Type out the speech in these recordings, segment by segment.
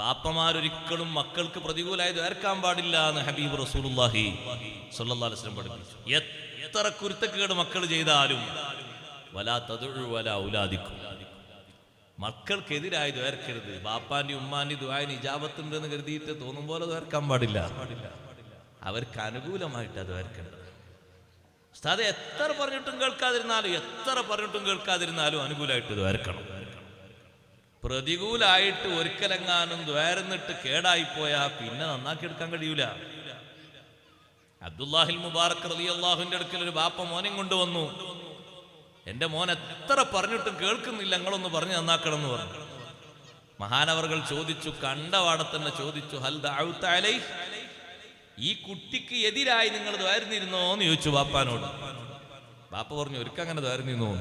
ബാപ്പമാരൊരിക്കലും മക്കൾക്ക് പ്രതികൂലമായത് ഏർക്കാൻ പാടില്ല എന്ന് ഹബീബ് റസൂലുള്ളാഹി സല്ലല്ലാഹു അലൈഹി വസല്ലം പഠിപ്പിച്ചു. എത്ര കുരുത്തക്കേട് മക്കൾ ചെയ്താലും വലാ തതുഴു വല ഔലാദിക്കും. മക്കൾക്കെതിരായി ദ്വേർക്കരുത് ബാപ്പാന്റെ ഉമ്മാന്റെ ദ്വായന് ഇജാബത്തുണ്ട് എന്ന് കരുതിയിട്ട് തോന്നും പോലെ ദ്വേർക്കാൻ പാടില്ല. അവർക്ക് അനുകൂലമായിട്ട് അത് ദ്വേർക്കേണ്ടത് ഉസ്താദ് എത്ര പറഞ്ഞിട്ടും കേൾക്കാതിരുന്നാലും എത്ര പറഞ്ഞിട്ടും കേൾക്കാതിരുന്നാലും അനുകൂലമായിട്ട് ദ്വേർക്കണം പ്രതികൂലായിട്ട് ഒരിക്കലെങ്ങാനും ദ്വേരന്നിട്ട് കേടായിപ്പോയാ പിന്നെ നന്നാക്കി എടുക്കാൻ കഴിയൂല. അബ്ദുല്ലാഹിൽ മുബാറക് അലി അള്ളാഹുവിന്റെ അടുക്കൽ ഒരു ബാപ്പ മോനെയും കൊണ്ടുവന്നു. എന്റെ മോൻ എത്ര പറഞ്ഞിട്ടും കേൾക്കുന്നില്ല നിങ്ങളൊന്ന് പറഞ്ഞു നന്നാക്കണം എന്ന് പറഞ്ഞു. മഹാനവർകൾ ചോദിച്ചു കണ്ടവാടെ തന്നെ ചോദിച്ചു ഹൽ ദഅൗത അലൈഹ്? ഈ കുട്ടിക്ക് എതിരായി നിങ്ങൾ ദ്വാരുന്നിരുന്നോ? എന്ന് ചോദിച്ചു ബാപ്പാനോട്. ബാപ്പ പറഞ്ഞു ഒരുക്കങ്ങനെ ദ്വാരുന്നിരുന്നോ?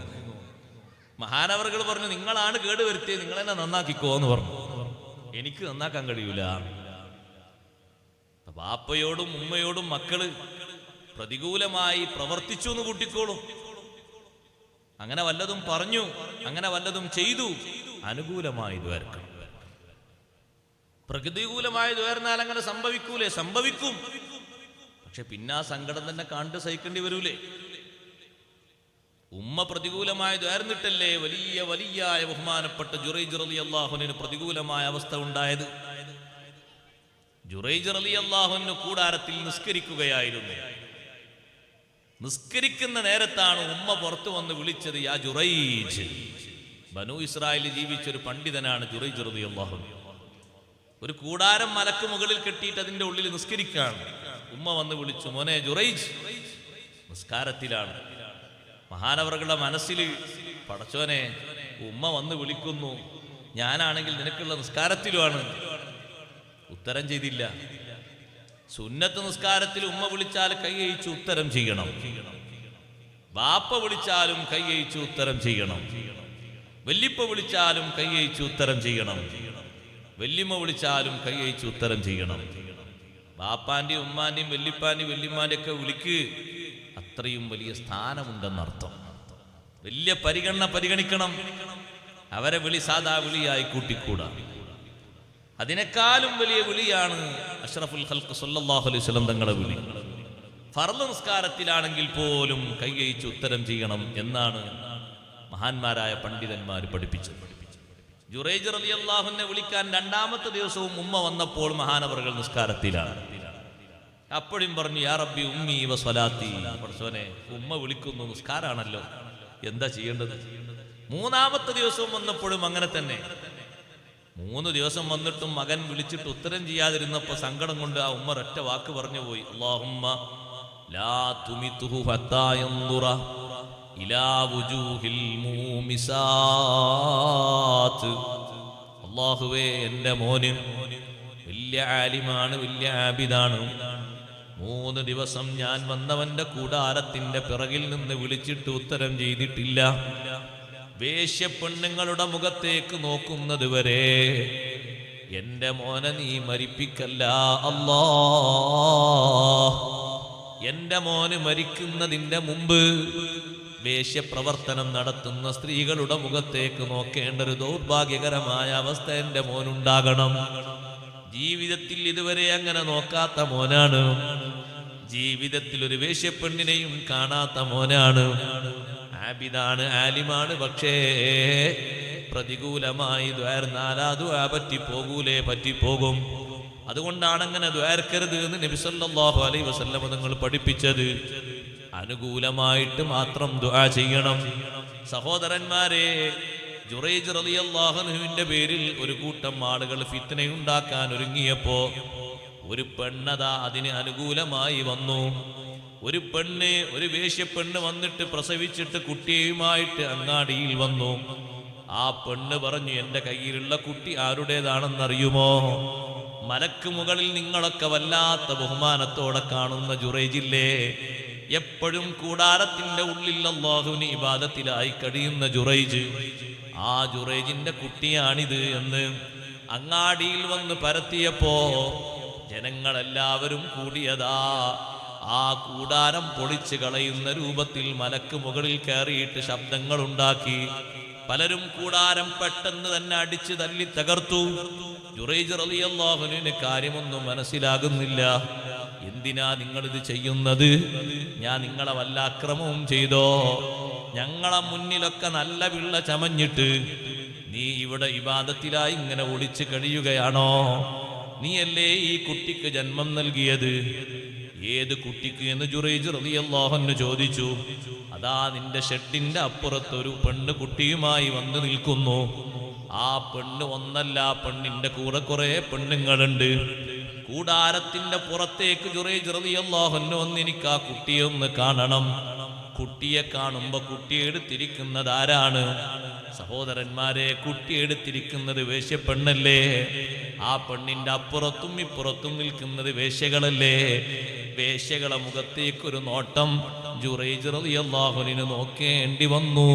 മഹാനവറുകൾ പറഞ്ഞു നിങ്ങളാണ് കേട് വരുത്തിയത് നിങ്ങൾ എന്നെ നന്നാക്കിക്കോ എന്ന് പറഞ്ഞു. എനിക്ക് നന്നാക്കാൻ കഴിയൂല. ബാപ്പയോടും ഉമ്മയോടും മക്കൾ പ്രതികൂലമായി പ്രവർത്തിച്ചു എന്ന് കൂട്ടിക്കോളും. അങ്ങനെ വല്ലതും പറഞ്ഞു അങ്ങനെ വല്ലതും ചെയ്തു അനുകൂലമായി ദ്വേർക്കണം പ്രകൃതികൂലമായി ദ്വേർന്നാൽ അങ്ങനെ സംഭവിക്കൂലേ? സംഭവിക്കും. പക്ഷെ പിന്നെ ആ സങ്കടം തന്നെ കണ്ട് സഹിക്കേണ്ടി വരൂലേ? ഉമ്മ പ്രതികൂലമായതായിരുന്നിട്ടല്ലേ വലിയ വലിയ ബഹുമാനപ്പെട്ട ജുറൈജ് അലി അള്ളാഹുവിന് പ്രതികൂലമായ അവസ്ഥ ഉണ്ടായത്? ജുറൈജ് അലി അള്ളാഹുവിന് കൂടാരത്തിൽ നിസ്കരിക്കുകയായിരുന്നു. നിസ്കരിക്കുന്ന നേരത്താണ് ഉമ്മ പുറത്തു വന്ന് വിളിച്ചത് യാ ജുറൈജ് ബനു ജീവിച്ച ഒരു പണ്ഡിതനാണ് ജുറൈജ് അലി അള്ളാഹു ഒരു കൂടാരം മലക്ക് മുകളിൽ കെട്ടിയിട്ട് അതിന്റെ ഉള്ളിൽ നിസ്കരിക്കുകയാണ് ഉമ്മ വന്ന് വിളിച്ചു മോനെ ജുറൈജ് നിസ്കാരത്തിലാണ്. മഹാനവറുകളുടെ മനസ്സിൽ പടച്ചോനെ ഉമ്മ വന്ന് വിളിക്കുന്നു. ഞാനാണെങ്കിൽ നിനക്കുള്ള നിസ്കാരത്തിലുമാണ്. ഉത്തരം ചെയ്തില്ല. സുന്നത്ത് നിസ്കാരത്തിൽ ഉമ്മ വിളിച്ചാൽ കൈയച്ചു ഉത്തരം ചെയ്യണം. ബാപ്പ വിളിച്ചാലും കൈയച്ചു ഉത്തരം ചെയ്യണം. വല്ലിപ്പ വിളിച്ചാലും കൈയച്ചു ഉത്തരം ചെയ്യണം. വല്യമ്മ വിളിച്ചാലും കൈയച്ചു ഉത്തരം ചെയ്യണം. ബാപ്പാന്റെയും ഉമ്മാന്റെയും വല്യപ്പാന്റെയും വല്യമ്മാന്റെയൊക്കെ വിളിക്ക്. അത്രയും വലിയ സ്ഥാനമുണ്ടെന്നർത്ഥം. വലിയ പരിഗണന പരിഗണിക്കണം. അവരെ വിളി സാധാ വിളിയായി കൂട്ടിക്കൂടാ. അതിനേക്കാളും വലിയ വിളിയാണ് അഷ്റഫുൽ ഹൽക്ക് സല്ലല്ലാഹു അലൈഹി വസല്ലം തങ്ങളുടെ വിളി. ഫർൾ നിസ്കാരത്തിലാണെങ്കിൽ പോലും കൈയയിച്ച് ഉത്തരം ചെയ്യണം എന്നാണ് മഹാന്മാരായ പണ്ഡിതന്മാർ പഠിപ്പിച്ചത്. ജുറൈജ് അള്ളാഹുനെ വിളിക്കാൻ രണ്ടാമത്തെ ദിവസവും ഉമ്മ വന്നപ്പോൾ മഹാനവറുകൾ നിസ്കാരത്തിലാണ്. അപ്പോഴും പറഞ്ഞു യാ റബ്ബി ഉമ്മി വ സ്വലാത്തി. പഠിച്ചവനെ ഉമ്മ വിളിക്കുന്നു നിസ്കാരാണല്ലോ. എന്താ ചെയ്യേണ്ടത്? മൂന്നാമത്തെ ദിവസവും വന്നപ്പോഴും അങ്ങനെ തന്നെ. മൂന്ന് ദിവസം വന്നിട്ടും മകൻ വിളിച്ചിട്ട് ഉത്തരം ചെയ്യാതിരുന്നപ്പോ സങ്കടം കൊണ്ട് ആ ഉമ്മ ഒറ്റ വാക്ക് പറഞ്ഞു പോയി. അള്ളാഹുമ്മ ലാ അല്ലാഹുവേ എന്റെ മോന് വലിയ ആലിമാണ് വലിയ ആബിദാണ്. മൂന്ന് ദിവസം ഞാൻ വന്നവന്റെ കൂടാരത്തിന്റെ പിറകിൽ നിന്ന് വിളിച്ചിട്ട് ഉത്തരം ചെയ്തിട്ടില്ല. വേഷ്യപ്പെണ്ണുങ്ങളുടെ മുഖത്തേക്ക് നോക്കുന്നത് വരെ എന്റെ മോനെ നീ മരിപ്പിക്കല്ല അല്ലാ. എന്റെ മോന് മരിക്കുന്നതിന്റെ മുമ്പ് വേഷ്യപ്രവർത്തനം നടത്തുന്ന സ്ത്രീകളുടെ മുഖത്തേക്ക് നോക്കേണ്ട ഒരു ദൗർഭാഗ്യകരമായ അവസ്ഥ എന്റെ മോനുണ്ടാകണം. ജീവിതത്തിൽ ഇതുവരെ അങ്ങനെ നോക്കാത്ത മോനാണ്. ജീവിതത്തിൽ ഒരു വേശ്യപ്പെണ്ണിനെയും കാണാത്ത മോനാണ്. ആബിദാണ് ആലിമാണ് പക്ഷേ പ്രതികൂലമായി ദ്വാർന്നാൽ ആ പറ്റിപ്പോകൂലേ പറ്റിപ്പോകും. അതുകൊണ്ടാണ് അങ്ങനെ ദ്വാർക്കരുത് എന്ന് നബിസല്ലാഹു അലൈ വസല്ലം നിങ്ങൾ പഠിപ്പിച്ചത്. അനുകൂലമായിട്ട് മാത്രം ദ്വാ ചെയ്യണം. സഹോദരന്മാരെ ജുറൈജ് റളിയല്ലാഹുവിന്റെ പേരിൽ ഒരു കൂട്ടം ആളുകൾ ഫിത്തനയുണ്ടാക്കാൻ ഒരുങ്ങിയപ്പോ ഒരു പെണ്ണത അതിന് അനുകൂലമായി വന്നു. ഒരു പെണ്ണ് ഒരു വേശ്യപ്പെണ്ണ് വന്നിട്ട് പ്രസവിച്ചിട്ട് കുട്ടിയുമായിട്ട് അങ്ങാടിയിൽ വന്നു. ആ പെണ്ണ് പറഞ്ഞു എന്റെ കയ്യിലുള്ള കുട്ടി ആരുടേതാണെന്നറിയുമോ? മലക്ക് മുകളിൽ നിങ്ങളൊക്കെ വല്ലാത്ത ബഹുമാനത്തോടെ കാണുന്ന ജുറൈജില്ലേ? എപ്പോഴും കൂടാരത്തിന്റെ ഉള്ളിൽ അള്ളാഹുവിന് ഇബാദത്തിലായി കഴിയുന്ന ജുറൈജ്. ആ ജുറേജിന്റെ കുട്ടിയാണിത് എന്ന് അങ്ങാടിയിൽ വന്ന് പരത്തിയപ്പോ ജനങ്ങളെല്ലാവരും കൂടിയതാ. ആ കൂടാരം പൊളിച്ചു കളയുന്ന രൂപത്തിൽ മലക്ക് മുകളിൽ കയറിയിട്ട് ശബ്ദങ്ങൾ ഉണ്ടാക്കി പലരും കൂടാരം പെട്ടെന്ന് തന്നെ അടിച്ചു തല്ലി തകർത്തു. ജുറൈജ് റളിയല്ലാഹുവിന് കാര്യമൊന്നും മനസ്സിലാകുന്നില്ല. എന്തിനാ നിങ്ങളിത് ചെയ്യുന്നത്? ഞാൻ നിങ്ങളെ വല്ല അക്രമവും ചെയ്തോ? ഞങ്ങളെ മുന്നിലൊക്കെ നല്ല വിള്ള ചമഞ്ഞിട്ട് നീ ഇവിടെ ഇബാദത്തിലായി ഇങ്ങനെ ഒളിച്ചു കഴിയുകയാണോ? നീയല്ലേ ഈ കുട്ടിക്ക് ജന്മം നൽകിയത്? ഏത് കുട്ടിക്ക് എന്ന് ജുറൈജ് റളിയല്ലാഹുവിന് ചോദിച്ചു. അതാ നിന്റെ ഷെഡിന്റെ അപ്പുറത്തൊരു പെണ്ണ് കുട്ടിയുമായി വന്നു നിൽക്കുന്നു. ആ പെണ്ണ് ഒന്നല്ല പെണ്ണിന്റെ കൂടെ കുറെ പെണ്ണുങ്ങളുണ്ട്. കൂടാരത്തിന്റെ പുറത്തേക്ക് ജുറൈജ് റളിയല്ലാഹുവിന് വന്ന് എനിക്ക് ആ കുട്ടിയെ ഒന്ന് കാണണം. കുട്ടിയെ കാണുമ്പോ കുട്ടിയെടുത്തിരിക്കുന്നത് ആരാണ് സഹോദരന്മാരെ കുട്ടിയെടുത്തിരിക്കുന്നത് വേശ്യപ്പെണ്ണല്ലേ? ആ പെണ്ണിന്റെ അപ്പുറത്തും ഇപ്പുറത്തും നിൽക്കുന്നത് വേശ്യകളല്ലേ? വേശ്യകളെ മുഖത്തേക്കൊരു നോട്ടം ജുറൈജ് നോക്കേണ്ടി വന്നു.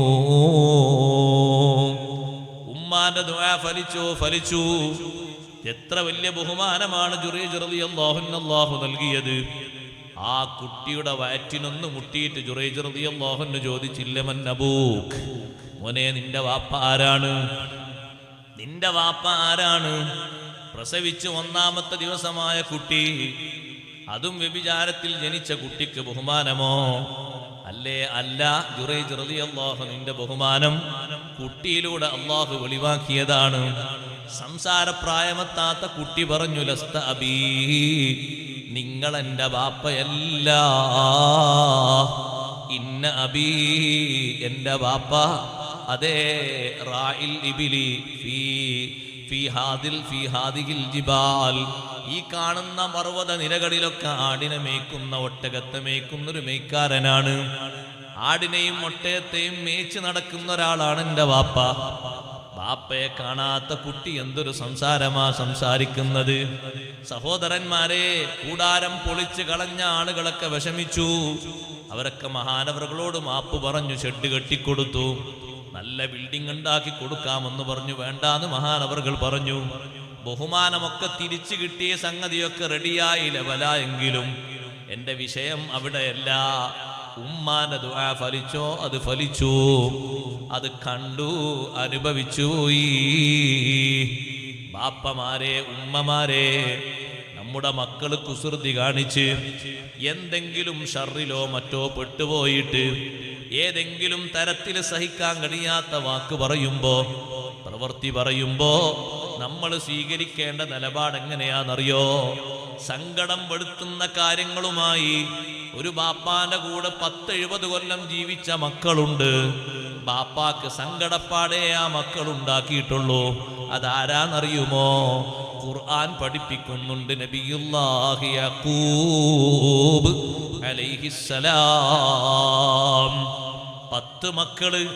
ഉമ്മാന്റെ ഫലിച്ചോ? ഫലിച്ചു. എത്ര വലിയ ബഹുമാനമാണ് ജുറൈജ് റളിയല്ലാഹുവിന് അല്ലാഹു നൽകിയത്. ആ കുട്ടിയുടെ വയറ്റിനൊന്ന് മുട്ടിയിട്ട് ജുറൈജ് റളിയല്ലാഹുവിന് ചോദിച്ചില്ല മൻ അബൂക്ക് മോനെ നിന്റെ വാപ്പ ആരാണ്? നിന്റെ വാപ്പ ആരാണ്? പ്രസവിച്ച് ഒന്നാമത്തെ ദിവസമായ കുട്ടി അതും വ്യഭിചാരത്തിൽ ജനിച്ച കുട്ടിക്ക് ബഹുമാനമോ? അല്ലേ അല്ല ജുറൈജ് റളിയല്ലാഹു നിന്റെ ബഹുമാനം കുട്ടിയിലൂടെ അള്ളാഹു വെളിവാക്കിയതാണ്. സംസാരപ്രായമെത്താത്ത കുട്ടി പറഞ്ഞു ലസ്ത അബീ നിങ്ങൾ എന്റെ ബാപ്പയല്ല ഇന്ന അബീ എന്റെ ബാപ്പ അതേ റായിൽ ഇബിലി ഫീ ഫീ ഹാദിൽ ഫീ ഹാദിഹിൽ ജിബാൽ. ഈ കാണുന്ന പർവത നിരകളിലൊക്കെ ആടിനെ മേയ്ക്കുന്ന ഒട്ടകത്തെ മേയ്ക്കുന്ന ഒരു മേയ്ക്കാരനാണ്. ആടിനെയും ഒട്ടയത്തെയും മേച്ച് നടക്കുന്ന ഒരാളാണ് എന്റെ വാപ്പ. ബാപ്പയെ കാണാത്ത കുട്ടി എന്തൊരു സംസാരമാ സംസാരിക്കുന്നത്? സഹോദരന്മാരെ കൂടാരം പൊളിച്ച് കളഞ്ഞ ആളുകളൊക്കെ വിഷമിച്ചു. അവരൊക്കെ മഹാനവറുകളോട് മാപ്പ് പറഞ്ഞു ഷെഡ് കെട്ടിക്കൊടുത്തു. നല്ല ബിൽഡിംഗ് ഉണ്ടാക്കി കൊടുക്കാമെന്ന് പറഞ്ഞു വേണ്ടാന്ന് മഹാനവറുകൾ പറഞ്ഞു. ബഹുമാനമൊക്കെ തിരിച്ചു കിട്ടിയ സംഗതിയൊക്കെ റെഡിയായി ലെവലായെങ്കിലും എന്റെ വിഷയം അവിടെയല്ല. ഉമ്മാന്റെ ദുആ ഫലിച്ചോ? അത് ഫലിച്ചു. അത് കണ്ടു അനുഭവിച്ചു. ബാപ്പമാരെ ഉമ്മമാരെ നമ്മുടെ മക്കൾ കുസൃതി കാണിച്ച് എന്തെങ്കിലും ഷറിലോ മറ്റോ പെട്ടുപോയിട്ട് ഏതെങ്കിലും തരത്തിൽ സഹിക്കാൻ കഴിയാത്ത വാക്ക് പറയുമ്പോ പ്രവൃത്തി പറയുമ്പോ നമ്മൾ സ്വീകരിക്കേണ്ട നിലപാട് എങ്ങനെയാണെന്നറിയോ സങ്കടം പെടുത്തുന്ന കാര്യങ്ങളുമായി ഒരു ബാപ്പാന്റെ കൂടെ പത്ത് എഴുപത് കൊല്ലം ജീവിച്ച മക്കളുണ്ട്. ബാപ്പാക്ക് സങ്കടപ്പാടേ ആ മക്കൾ ഉണ്ടാക്കിയിട്ടുള്ളൂ അതാരാന്നറിയുമോ? ഖുർആൻ പഠിപ്പിക്കുന്നുണ്ട് അലൈഹിസ്സലാം. പത്ത് മക്കൾ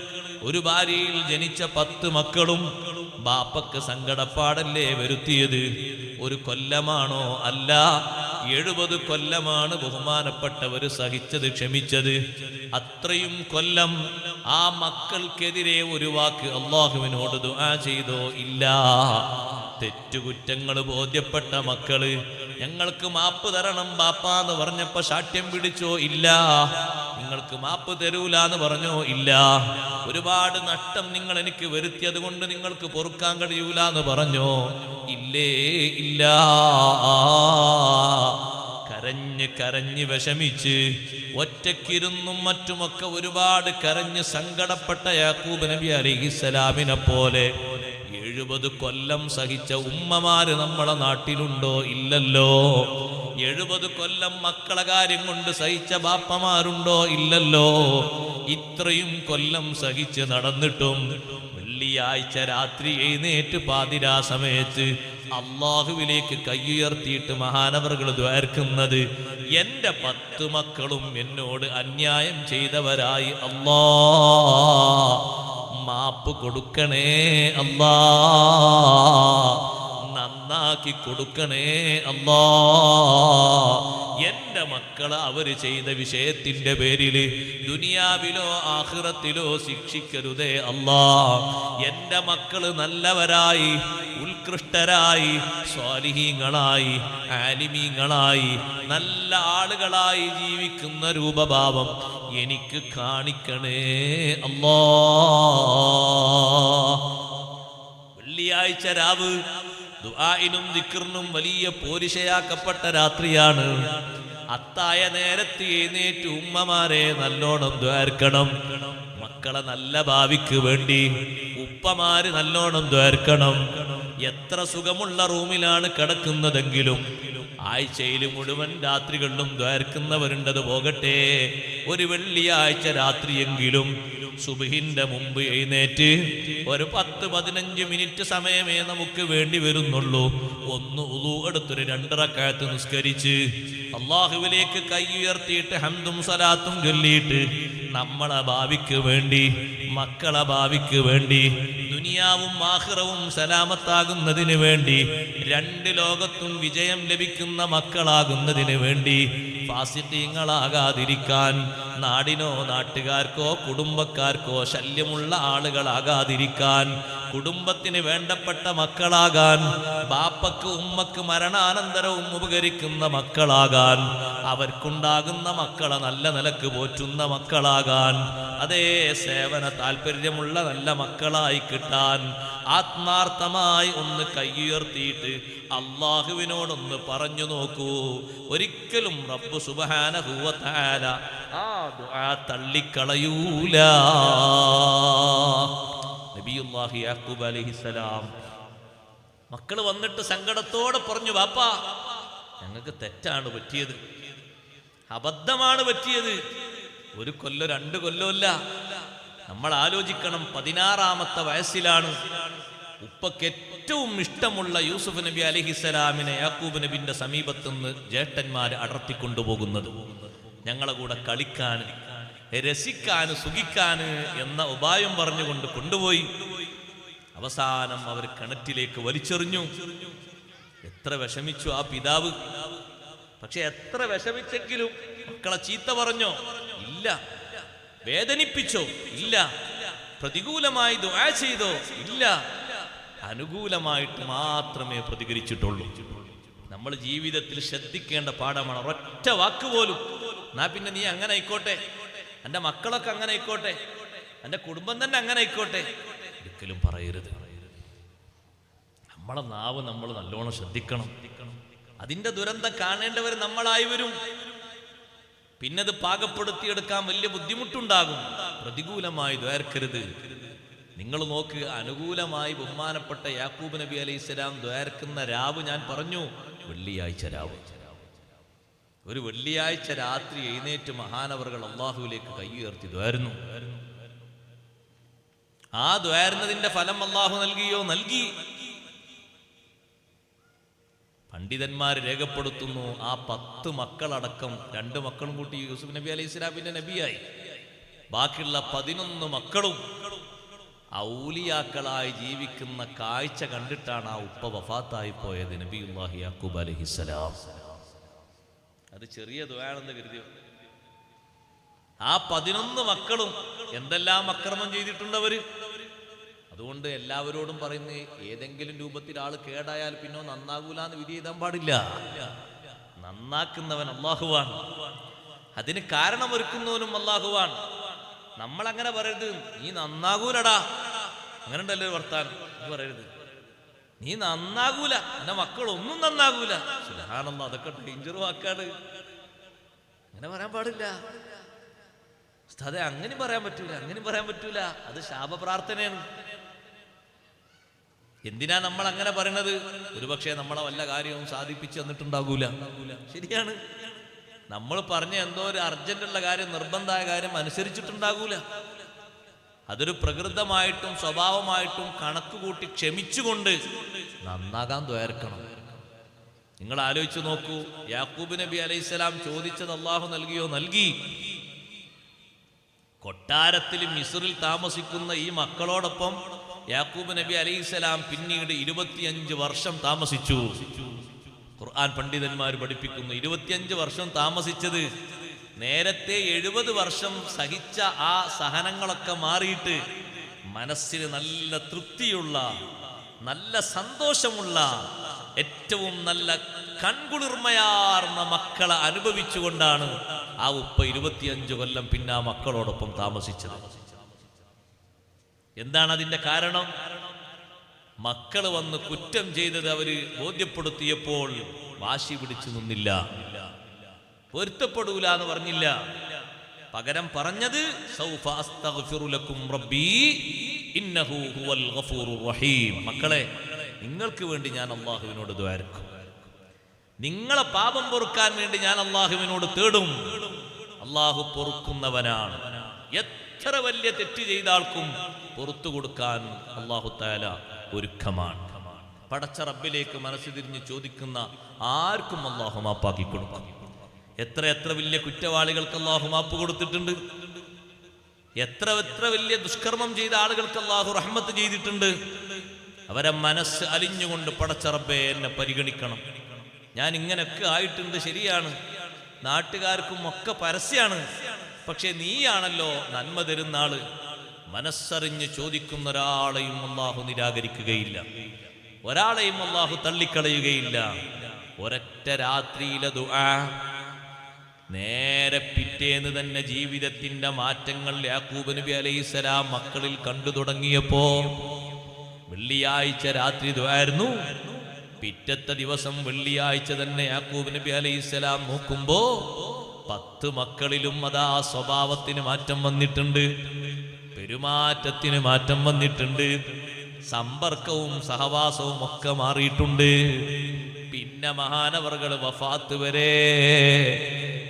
ഒരു ഭാര്യയിൽ ജനിച്ച പത്ത് മക്കളും ബാപ്പക്ക് സങ്കടപ്പാടല്ലേ വരുത്തിയത്? ഒരു കൊല്ലമാണോ അല്ല എഴുപത് കൊല്ലമാണ് ബഹുമാനപ്പെട്ടവർ സഹിച്ചത് ക്ഷമിച്ചത്. അത്രയും കൊല്ലം ആ മക്കൾക്കെതിരെ ഒരു വാക്ക് അള്ളാഹുവിനോട് ദുആ ചെയ്തോ ഇല്ല. തെറ്റുകുറ്റങ്ങൾ ബോധ്യപ്പെട്ട മക്കൾ ഞങ്ങൾക്ക് മാപ്പ് തരണം ബാപ്പാ എന്ന് പറഞ്ഞപ്പോ ശാഠ്യം പിടിച്ചോ ഇല്ല. നിങ്ങൾക്ക് മാപ്പ് തരൂല എന്ന് പറഞ്ഞോ ഇല്ല. ഒരുപാട് നഷ്ടം നിങ്ങൾ എനിക്ക് വരുത്തിയത് കൊണ്ട് നിങ്ങൾക്ക് പൊറുക്കാൻ കഴിയൂല എന്ന് പറഞ്ഞോ. ഇല്ലേ ഇല്ല. കരഞ്ഞ് കരഞ്ഞ് വിഷമിച്ച് ഒറ്റക്കിരുന്നും മറ്റുമൊക്കെ ഒരുപാട് കരഞ്ഞ് സങ്കടപ്പെട്ട യാക്കൂബ് നബി അലിഹിസലാമിനെ പോലെ എഴുപത് കൊല്ലം സഹിച്ച ഉമ്മമാര് നമ്മളെ നാട്ടിലുണ്ടോ? ഇല്ലല്ലോ. എഴുപത് കൊല്ലം മക്കളെ കാര്യം കൊണ്ട് സഹിച്ച ബാപ്പമാരുണ്ടോ? ഇല്ലല്ലോ. ഇത്രയും കൊല്ലം സഹിച്ച് നടന്നിട്ടും വെള്ളിയാഴ്ച രാത്രി എഴുന്നേറ്റ് പാതിരാ സമയത്ത് അള്ളാഹുവിലേക്ക് കൈയുയർത്തിയിട്ട് മഹാനവറുകൾ ദ്വാർക്കുന്നത് എന്റെ പത്ത് മക്കളും എന്നോട് അന്യായം ചെയ്തവരായി അള്ളാ. മാപ്പ് കൊടുക്കണേ അല്ലാ നന്നാക്കി കൊടുക്കണേ അല്ലാ എന്റെ മക്കൾ അവർ ചെയ്ത വിഷയത്തിന്റെ പേരിൽ ദുനിയാവിലോ ആഹ്റത്തിലോ ശിക്ഷിക്കരുതേ അല്ലാ. എന്റെ മക്കൾ നല്ലവരായി ഉത്കൃഷ്ടരായി സ്വാലിഹീങ്ങളായി ആലിമീങ്ങളായി നല്ല ആളുകളായി ജീവിക്കുന്ന രൂപഭാവം എനിക്ക് കാണിക്കണേ അല്ലാ. വെള്ളിയാഴ്ച രാവ് ദുആഇനും ദിക്റിനും വലിയ പോരിശയാക്കപ്പെട്ട രാത്രിയാണ്. അത്തായ നേരത്തെ എഴുന്നേറ്റ് ഉമ്മമാരെ നല്ലോണം ദ്വാർക്കണം മക്കളെ നല്ല ഭാവിക്ക് വേണ്ടി ഉപ്പമാര് നല്ലോണം ദ്വാർക്കണം എത്ര സുഖമുള്ള റൂമിലാണ് കിടക്കുന്നതെങ്കിലും ആഴ്ചയിൽ മുഴുവൻ രാത്രികളിലും ദ്വാർക്കുന്നവരുണ്ടത് പോകട്ടെ. ഒരു വെള്ളിയാഴ്ച രാത്രിയെങ്കിലും സുബഹിന്റെ മുമ്പ് എഴുന്നേറ്റ് ഒരു പത്ത് പതിനഞ്ച് മിനിറ്റ് സമയമേ നമുക്ക് വേണ്ടി വരുന്നുള്ളൂ. ഒന്ന് ഉളു എടുത്തൊരു രണ്ടറക്കാലത്ത് നിസ്കരിച്ച് അള്ളാഹുവിലേക്ക് കൈ ഉയർത്തിയിട്ട് ഹംദും സലാത്തും ചൊല്ലിയിട്ട് നമ്മളെ ഭാവിക്ക് വേണ്ടി മക്കളെ ഭാവിക്ക് വേണ്ടി ദുനിയാവും ആഹ്റവും സലാമത്താകുന്നതിന് വേണ്ടി രണ്ട് ലോകത്തും വിജയം ലഭിക്കുന്ന മക്കളാകുന്നതിന് വേണ്ടി ഫാസിത്യങ്ങളാകാതിരിക്കാൻ നാടിനോ നാട്ടുകാർക്കോ കുടുംബക്കാർക്കോ ശല്യമുള്ള ആളുകളാകാതിരിക്കാൻ കുടുംബത്തിന് വേണ്ടപ്പെട്ട മക്കളാകാൻ ബാപ്പക്ക് ഉമ്മക്ക് മരണാനന്തരവും ഉപകരിക്കുന്ന മക്കളാകാൻ അവർക്കുണ്ടാകുന്ന മക്കളെ നല്ല നിലയ്ക്ക് പോറ്റുന്ന മക്കളാകാൻ അതേ സേവന താല്പര്യമുള്ള നല്ല മക്കളായി കിട്ടാൻ ആത്മാർത്ഥമായി ഒന്ന് കൈയുയർത്തിയിട്ട് അള്ളാഹുവിനോടൊന്ന് പറഞ്ഞു നോക്കൂ. ഒരിക്കലും റബ്ബ് സുബഹാനഹുവത്താല ആ ദുആ തള്ളിക്കളയൂല. നബിയുല്ലാഹി യാക്കൂബ് അലൈഹിസ്സലാം മക്കൾ വന്നിട്ട് സങ്കടത്തോടെ പറഞ്ഞു ബാപ്പാ ഞങ്ങൾക്ക് തെറ്റാണ് പറ്റിയത്. അബദ്ധമാണ് പറ്റിയത്. ഒരു കൊല്ലോ രണ്ട് കൊല്ലമല്ല നമ്മൾ ആലോചിക്കണം പതിനാറാമത്തെ വയസ്സിലാണ് ഉപ്പക്ക് ഏറ്റവും ഇഷ്ടമുള്ള യൂസുഫ് നബി അലഹിസലാമിനെ യാക്കൂബ് നബിന്റെ സമീപത്ത് നിന്ന് ജേട്ടന്മാർ അടർത്തിക്കൊണ്ടുപോകുന്നത്. ഞങ്ങളെ കൂടെ കളിക്കാൻ രസിക്കാൻ സുഖിക്കാൻ എന്ന ഉപായം പറഞ്ഞുകൊണ്ട് കൊണ്ടുപോയി. അവസാനം അവർ കിണറ്റിലേക്ക് വലിച്ചെറിഞ്ഞു. എത്ര വിഷമിച്ചു ആ പിതാവ്. പക്ഷെ എത്ര വിഷമിച്ചെങ്കിലും മക്കളെ ചീത്ത പറഞ്ഞോ? ഇല്ല. വേദനിപ്പിച്ചോ? ഇല്ല. പ്രതികൂലമായി ദുആ ചെയ്തോ? ഇല്ല. അനുകൂലമായിട്ട് മാത്രമേ പ്രതികരിച്ചിട്ടുള്ളൂ. നമ്മൾ ജീവിതത്തിൽ ശ്രദ്ധിക്കേണ്ട പാഠമാണ്. ഒറ്റ വാക്ക് പോലും. എന്നാ പിന്നെ നീ അങ്ങനെ ആയിക്കോട്ടെ. എന്റെ മക്കളൊക്കെ അങ്ങനെ ആയിക്കോട്ടെ. എന്റെ കുടുംബം തന്നെ അങ്ങനെ ആയിക്കോട്ടെ. ഒരിക്കലും പറയരുത്. നമ്മളെ നാവ് നമ്മൾ നല്ലോണം ശ്രദ്ധിക്കണം. അതിന്റെ ദുരന്തം കാണേണ്ടവർ നമ്മളായി വരും. പിന്നെ അത് പാകപ്പെടുത്തിയെടുക്കാൻ വലിയ ബുദ്ധിമുട്ടുണ്ടാകും. പ്രതികൂലമായി ദ്വേർക്കരുത് നിങ്ങൾ നോക്ക് അനുകൂലമായി ബഹുമാനപ്പെട്ട യാക്കൂബ് നബി അലൈഹി സ്വലാം ദ്വേർക്കുന്ന രാവ് ഞാൻ പറഞ്ഞു വെള്ളിയാഴ്ച രാവ്. ഒരു വെള്ളിയാഴ്ച രാത്രി എഴുന്നേറ്റ് മഹാനവറുകൾ അള്ളാഹുവിലേക്ക് കൈ ഉയർത്തി ദ്വാരുന്നു. ആ ദ്വാരുന്നതിന്റെ ഫലം അള്ളാഹു നൽകിയോ? നൽകി. പണ്ഡിതന്മാർ രേഖപ്പെടുത്തുന്നു ആ പത്ത് മക്കളടക്കം രണ്ട് മക്കളും കൂട്ടി യൂസുഫ് നബി അലൈഹി സ്വലാമിന്റെ നബിയായി. ബാക്കിയുള്ള പതിനൊന്ന് മക്കളും ഔലിയാക്കളായി ജീവിക്കുന്ന കാഴ്ച കണ്ടിട്ടാണ് ആ ഉപ്പ വഫാത്തായി പോയത് നബിഹി യാക്കൂബ് അലഹിസ്സലാം അത് ചെറിയ ദ്വാണെന്ന് കരുതിയോ? ആ പതിനൊന്ന് മക്കളും എന്തെല്ലാം അക്രമം ചെയ്തിട്ടുണ്ടവര്? അതുകൊണ്ട് എല്ലാവരോടും പറയുന്നത് ഏതെങ്കിലും രൂപത്തിൽ ആൾ കേടായാൽ പിന്നെ നന്നാകൂല എന്ന് വിധി എഴുതാൻ പാടില്ല. നന്നാക്കുന്നവൻ അള്ളാഹുവാണ്. അതിന് കാരണമൊരുക്കുന്നവനും അള്ളാഹുവാണ്. നമ്മൾ അങ്ങനെ പറയരുത്. നീ നന്നാകൂലടാ. അങ്ങനെ ഉണ്ടല്ലോ വർത്താനം. പറയരുത്. നീ നന്നാകൂല. എന്റെ മക്കളൊന്നും നന്നാകൂല. ശരിയാണെന്ന് അതൊക്കെ ഡേഞ്ചർ വാക്കാണ്. അങ്ങനെ പറയാൻ പാടില്ല. ഉസ്താദെ അങ്ങനെ പറയാൻ പറ്റൂല. അങ്ങനെ പറയാൻ പറ്റൂല. അത് ശാപപ്രാർത്ഥനയാണ്. എന്തിനാ നമ്മൾ അങ്ങനെ പറയണത്? ഒരുപക്ഷെ നമ്മളെ വല്ല കാര്യവും സാധിപ്പിച്ചു തന്നിട്ടുണ്ടാകൂല. ശരിയാണ്. നമ്മൾ പറഞ്ഞ എന്തോ ഒരു അർജന്റുള്ള കാര്യം നിർബന്ധമായ കാര്യം അനുസരിച്ചിട്ടുണ്ടാകൂല. അതൊരു പ്രകൃതമായിട്ടും സ്വഭാവമായിട്ടും കണക്ക് കൂട്ടി ക്ഷമിച്ചുകൊണ്ട് നന്നാകാൻ ദ്വേർക്കണം നിങ്ങൾ ആലോചിച്ചു നോക്കൂ യാക്കൂബ് നബി അലൈഹിസ്സലാം ചോദിച്ചത് അള്ളാഹു നൽകിയോ? നൽകി. കൊട്ടാരത്തിൽ മിസറിൽ താമസിക്കുന്ന ഈ മക്കളോടൊപ്പം യാക്കൂബ് നബി അലൈഹിസ്സലാം പിന്നീട് ഇരുപത്തിയഞ്ച് വർഷം താമസിച്ചു. ഖുർആൻ പണ്ഡിതന്മാർ പഠിപ്പിക്കുന്നു ഇരുപത്തിയഞ്ച് വർഷം താമസിച്ചത്. നേരത്തെ എഴുപത് വർഷം സഹിച്ച ആ സഹനങ്ങളൊക്കെ മാറിയിട്ട് മനസ്സിന് നല്ല തൃപ്തിയുള്ള നല്ല സന്തോഷമുള്ള ഏറ്റവും നല്ല കൺകുളിർമയാർന്ന മക്കളെ അനുഭവിച്ചുകൊണ്ടാണ് ആ ഉപ്പ ഇരുപത്തിയഞ്ച് കൊല്ലം പിന്നെ ആ മക്കളോടൊപ്പം താമസിച്ചത്. എന്താണ് അതിന്റെ കാരണം? മക്കൾ വന്ന് കുറ്റം ചെയ്തത് അവർ ബോധ്യപ്പെടുത്തിയപ്പോൾ വാശി പിടിച്ചു നിന്നില്ല. പൊരുത്തപ്പെടൂല എന്ന് പറഞ്ഞില്ല. പകരം പറഞ്ഞത് മക്കളെ നിങ്ങൾക്ക് വേണ്ടി ഞാൻ അള്ളാഹുവിനോട് ദ്വാരക്കും നിങ്ങളെ പാപം പൊറുക്കാൻ വേണ്ടി ഞാൻ അള്ളാഹുവിനോട് തേടും. അള്ളാഹു പൊറുക്കുന്നവനാണ്. എത്ര വലിയ തെറ്റ് ചെയ്ത ആൾക്കും പുറത്തു കൊടുക്കാൻ അള്ളാഹു താല ഒരുക്കമാണ്. പടച്ച റബ്ബിലേക്ക് മനസ്സ് തിരിഞ്ഞ് ചോദിക്കുന്ന ആർക്കും അള്ളാഹു മാപ്പാക്കി കൊടുക്കും. എത്ര എത്ര വലിയ കുറ്റവാളികൾക്ക് അള്ളാഹു മാപ്പ് കൊടുത്തിട്ടുണ്ട്? എത്ര എത്ര വലിയ ദുഷ്കർമ്മം ചെയ്ത ആളുകൾക്ക് അള്ളാഹു റഹ്മത്ത് ചെയ്തിട്ടുണ്ട്? അവരെ മനസ്സ് അലിഞ്ഞുകൊണ്ട് പടച്ചറബെ എന്നെ പരിഗണിക്കണം. ഞാൻ ഇങ്ങനെയൊക്കെ ആയിട്ടുണ്ട് ശരിയാണ്. നാട്ടുകാർക്കും ഒക്കെ പരസ്യാണ്. പക്ഷെ നീയാണല്ലോ നന്മ തരുന്ന ആൾ. മനസ്സറിഞ്ഞ് ചോദിക്കുന്ന ഒരാളെയും അള്ളാഹു നിരാകരിക്കുകയില്ല. ഒരാളെയും അള്ളാഹു തള്ളിക്കളയുകയില്ല. ഒരൊറ്റ രാത്രിയിലെ ദുആ നേരെ പിറ്റേന്ന് തന്നെ ജീവിതത്തിന്റെ മാറ്റങ്ങൾ യാക്കൂബ് നബി അലൈഹിസ്സലാം മക്കളിൽ കണ്ടു തുടങ്ങിയപ്പോ വെള്ളിയാഴ്ച രാത്രി ഇതായിരുന്നു പിറ്റത്തെ ദിവസം വെള്ളിയാഴ്ച തന്നെ യാക്കൂബ് നബി അലൈഹിസ്സലാം നോക്കുമ്പോ പത്ത് മക്കളിലും അതാ സ്വഭാവത്തിന് മാറ്റം വന്നിട്ടുണ്ട്. പെരുമാറ്റത്തിന് മാറ്റം വന്നിട്ടുണ്ട്. സമ്പർക്കവും സഹവാസവും ഒക്കെ മാറിയിട്ടുണ്ട്. പിന്നെ മഹാനവറുകൾ വഫാത്ത് വരെ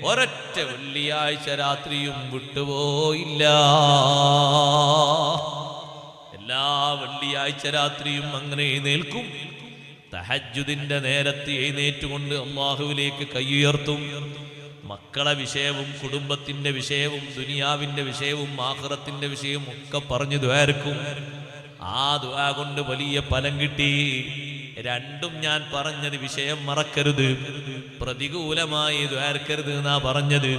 ഒരൊറ്റ വെള്ളിയാഴ്ച രാത്രിയും വിട്ടുപോയില്ല. എല്ലാ വെള്ളിയാഴ്ച രാത്രിയും അങ്ങനെ എഴുന്നേൽക്കും. തഹജുദിന്റെ നേരത്തെ എഴുന്നേറ്റുകൊണ്ട് അള്ളാഹുവിലേക്ക് കൈയുയർത്തും. മക്കളെ വിഷയവും കുടുംബത്തിന്റെ വിഷയവും ദുനിയാവിന്റെ വിഷയവും ആഹ്റത്തിന്റെ വിഷയവും ഒക്കെ പറഞ്ഞു ദ്വാരക്കും. ആ ദ്വാ കൊണ്ട് വലിയ ഫലം കിട്ടി. രണ്ടും ഞാൻ പറഞ്ഞത് വിഷയം മറക്കരുത്. പ്രതികൂലമായി ദ്വാരക്കരുത് എന്നാ പറഞ്ഞത്.